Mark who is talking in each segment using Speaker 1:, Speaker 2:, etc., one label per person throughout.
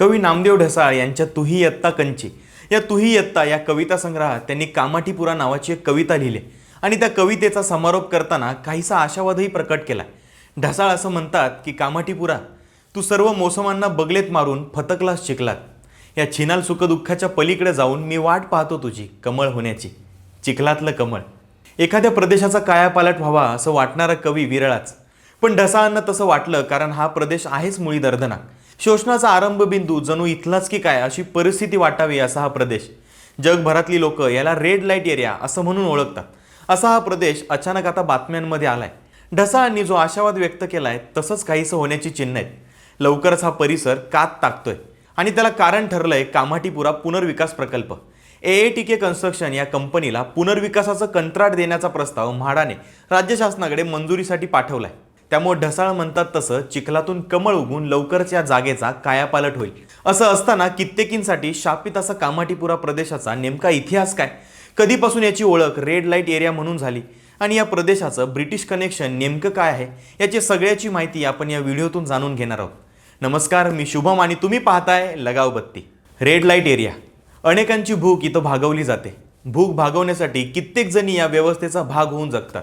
Speaker 1: कवी नामदेव ढसाळ यांच्या तुही यत्ता कंची. या तुही यत्ता या कविता संग्रहात त्यांनी कामाठीपुरा नावाची एक कविता लिहिली. आणि त्या कवितेचा समारोप करताना काहीसा आशावादही प्रकट केला. ढसाळ असं म्हणतात की कामाठीपुरा तू सर्व मोसमांना बगलेत मारून फतकलास चिखलात. या छिनाल सुखदुःखाच्या पलीकडे जाऊन मी वाट पाहतो तुझी कमळ होण्याची. चिखलातलं कमळ. एखाद्या प्रदेशाचा कायापालट व्हावा असं वाटणारा कवी विरळाच. पण ढसाळांना तसं वाटलं कारण हा प्रदेश आहेच मुळी दर्दनाक शोषणाचा आरंभ बिंदू जणू इथलाच की काय अशी परिस्थिती वाटावी असा हा प्रदेश. जगभरातली लोक याला रेड लाइट एरिया असं म्हणून ओळखतात. असा हा प्रदेश अचानक आता बातम्यांमध्ये आलाय. ढसाळांनी जो आशावाद व्यक्त केलाय तसंच काहीसं होण्याची चिन्ह आहेत. लवकरच हा परिसर कात टाकतोय आणि त्याला कारण ठरलंय कामाठीपुरा पुनर्विकास प्रकल्प. ए ए टी के कन्स्ट्रक्शन या कंपनीला पुनर्विकासाचं कंत्राट देण्याचा प्रस्ताव म्हाडाने राज्य शासनाकडे मंजुरीसाठी पाठवलाय. त्यामुळे ढसाळ म्हणतात तसं चिखलातून कमळ उगून लवकरच या जागेचा कायापालट होईल. असं असताना कित्येकींसाठी शापित असा कामाठीपुरा प्रदेशाचा नेमका इतिहास काय? कधीपासून याची ओळख रेड लाइट एरिया म्हणून झाली? आणि या प्रदेशाचं ब्रिटिश कनेक्शन नेमकं काय आहे? याची सगळ्याची माहिती आपण या व्हिडिओतून जाणून घेणार आहोत. नमस्कार मी शुभम आणि तुम्ही पाहताय लगाव बत्ती. रेड लाइट एरिया अनेकांची भूक इथं भागवली जाते. भूक भागवण्यासाठी कित्येक जणी या व्यवस्थेचा भाग होऊन जगतात.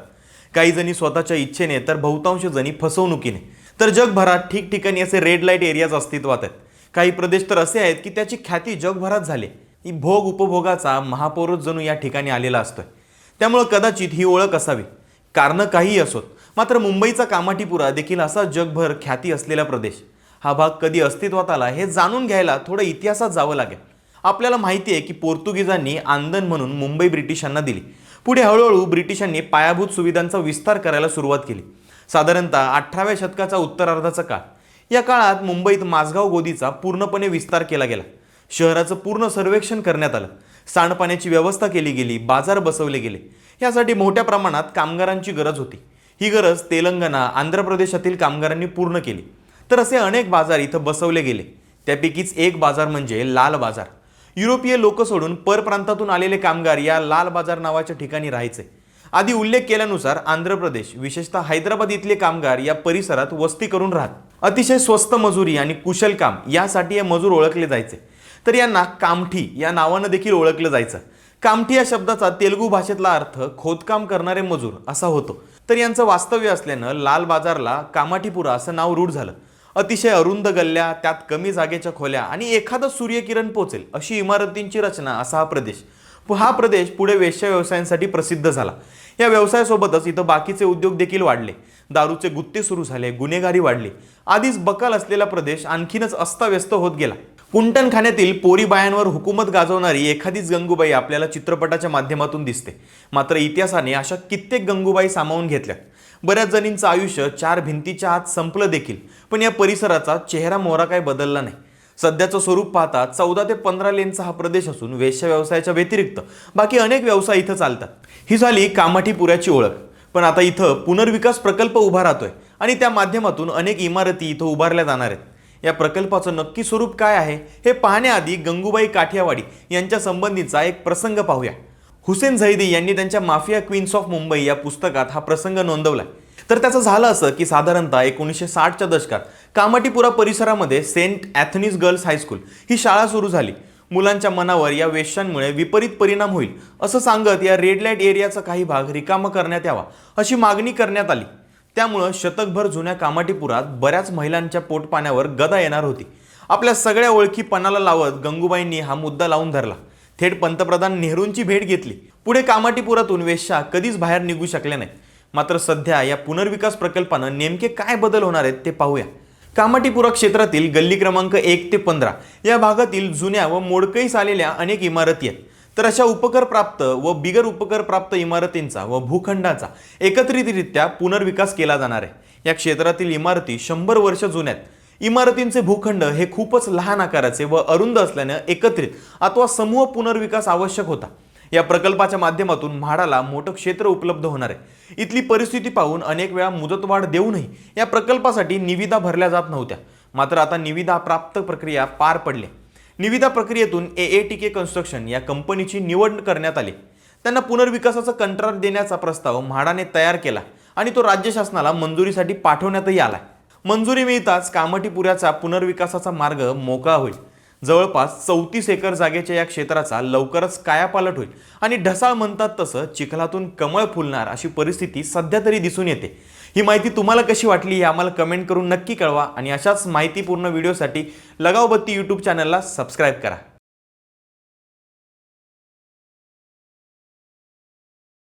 Speaker 1: काही जणी स्वतःच्या इच्छेने तर बहुतांश जणी फसवणुकीने. तर जगभरात ठिकठिकाणी असे रेड लाइट एरियाज अस्तित्वात आहेत. काही प्रदेश तर असे आहेत की त्याची ख्याती जगभरात झाली. ही भोग उपभोगाचा महापौरच जणू या ठिकाणी आलेला असतोय. त्यामुळं कदाचित ही ओळख असावी. कारणं काहीही असोत मात्र मुंबईचा कामाठीपुरा देखील असा जगभर ख्याती असलेला प्रदेश. हा भाग कधी अस्तित्वात आला हे जाणून घ्यायला थोडं इतिहासात जावं लागेल. आपल्याला माहिती आहे की पोर्तुगीजांनी आंदन म्हणून मुंबई ब्रिटिशांना दिली. पुढे हळूहळू ब्रिटिशांनी पायाभूत सुविधांचा विस्तार करायला सुरुवात केली. साधारणतः अठराव्या शतकाचा उत्तरार्धाचा काळ. या काळात मुंबईत माझगाव गोदीचा पूर्णपणे विस्तार केला गेला. शहराचं पूर्ण सर्वेक्षण करण्यात आलं. सांडपाण्याची व्यवस्था केली गेली बाजार बसवले गेले. यासाठी मोठ्या प्रमाणात कामगारांची गरज होती. ही गरज तेलंगणा आंध्र प्रदेशातील कामगारांनी पूर्ण केली. तर असे अनेक बाजार इथं बसवले गेले. त्यापैकीच एक बाजार म्हणजे लाल बाजार. युरोपीय लोक सोडून परप्रांतातून आलेले कामगार या लाल बाजार नावाच्या ठिकाणी राहायचे. आधी उल्लेख केल्यानुसार आंध्र प्रदेश विशेषतः हैदराबाद इथले कामगार या परिसरात वस्ती करून राहत. अतिशय स्वस्त मजुरी आणि कुशल काम यासाठी हे मजूर ओळखले जायचे. तर यांना कामठी या नावानं देखील ओळखलं जायचं. कामठी या शब्दाचा तेलुगू भाषेतला अर्थ खोदकाम करणारे मजूर असा होतो. तर यांचं वास्तव्य असल्यानं लाल बाजारला कामाठीपुरा असं नाव रूढ झालं. अतिशय अरुंद गल्ल्या त्यात कमी जागेच्या खोल्या आणि एखादं सूर्यकिरण पोचेल अशी इमारतींची रचना असा हा प्रदेश. हा प्रदेश पुढे वेश्या व्यवसायांसाठी प्रसिद्ध झाला. या व्यवसायासोबतच इथं बाकीचे उद्योग देखील वाढले. दारूचे गुत्ते सुरू झाले गुन्हेगारी वाढली. आधीच बकाल असलेला प्रदेश आणखीनच अस्ताव्यस्त होत गेला. कुंटणखान्यातील पोरी बायांवर हुकूमत गाजवणारी एखादीच गंगूबाई आपल्याला चित्रपटाच्या माध्यमातून दिसते. मात्र इतिहासाने अशा कित्येक गंगूबाई सामावून घेतल्या बऱ्याच जणींचं आयुष्य चार भिंतीच्या आत संपलं देखील पण या परिसराचा चेहरा मोहरा काय बदलला नाही. सध्याचं स्वरूप पाहता चौदा ते पंधरा लेनचा हा प्रदेश असून वेश्या व्यवसायाच्या व्यतिरिक्त बाकी अनेक व्यवसाय इथं चालतात. ही झाली कामाठीपुऱ्याची ओळख. पण आता इथं पुनर्विकास प्रकल्प उभा राहतोय आणि त्या माध्यमातून अनेक इमारती इथं उभारल्या जाणार आहेत. या प्रकल्पाचं नक्की स्वरूप काय आहे हे पाहण्याआधी गंगूबाई काठियावाडी यांच्या संबंधीचा एक प्रसंग पाहूया. हुसेन झैदी यांनी त्यांच्या माफिया क्वीन्स ऑफ मुंबई या पुस्तकात हा प्रसंग नोंदवला तर त्याचं झालं असं की साधारणतः एकोणीसशे साठच्या दशकात कामाटीपुरा परिसरामध्ये Saint Anthony's Girls High School ही शाळा सुरू झाली. मुलांच्या मनावर या वेश्यांमुळे विपरीत परिणाम होईल असं सांगत या रेड लाइट एरियाचा काही भाग रिकामा करण्यात यावा अशी मागणी करण्यात आली. त्यामुळं शतकभर जुन्या कामाटीपुरात बऱ्याच महिलांच्या पोटपाण्यावर गदा येणार होती. आपल्या सगळ्या ओळखी पणाला लावत गंगूबाईंनी हा मुद्दा लावून धरला. थेट पंतप्रधान नेहरूंची भेट घेतली. पुढे कामाटीपुरातून वेश्या कधीच बाहेर निघू शकल्या नाही मात्र सध्या या पुनर्विकास प्रकल्पानं नेमके काय बदल होणार आहेत ते पाहूया. कामाटीपुरा क्षेत्रातील गल्ली क्रमांक एक ते पंधरा या भागातील जुन्या व मोडकळीस आलेल्या अनेक इमारती आहेत. तर अशा उपकर प्राप्त व बिगर उपकर प्राप्त इमारतींचा व भूखंडाचा एकत्रितरित्या पुनर्विकास केला जाणार आहे. या क्षेत्रातील इमारती शंभर वर्ष जुन्या आहेत. इमारतींचे भूखंड हे खूपच लहान आकाराचे व अरुंद असल्यानं एकत्रित अथवा समूह पुनर्विकास आवश्यक होता. या प्रकल्पाच्या माध्यमातून म्हाडाला मोठं क्षेत्र उपलब्ध होणार आहे. इथली परिस्थिती पाहून अनेक वेळा मुदतवाढ देऊनही या प्रकल्पासाठी निविदा भरल्या जात नव्हत्या. मात्र आता निविदा प्राप्त प्रक्रिया पार पडली निविदा प्रक्रियेतून ए ए टी के कन्स्ट्रक्शन या कंपनीची निवड करण्यात आली. त्यांना पुनर्विकासाचं कंत्राट देण्याचा प्रस्ताव म्हाडाने तयार केला आणि तो राज्य शासनाला मंजुरीसाठी पाठवण्यातही आला. मंजुरी मिळताच कामठीपुऱ्याचा पुनर्विकासाचा मार्ग मोकळा होईल. जवळपास चौतीस एकर जागेच्या या क्षेत्राचा लवकरच कायापालट होईल. आणि ढसाळ म्हणतात तसं चिखलातून कमळ फुलणार अशी परिस्थिती सध्या तरी दिसून येते. ही माहिती तुम्हाला कशी वाटली हे आम्हाला कमेंट करून नक्की कळवा आणि अशाच माहितीपूर्ण व्हिडिओसाठी लगावबत्ती यूट्यूब चॅनलला सबस्क्राईब करा.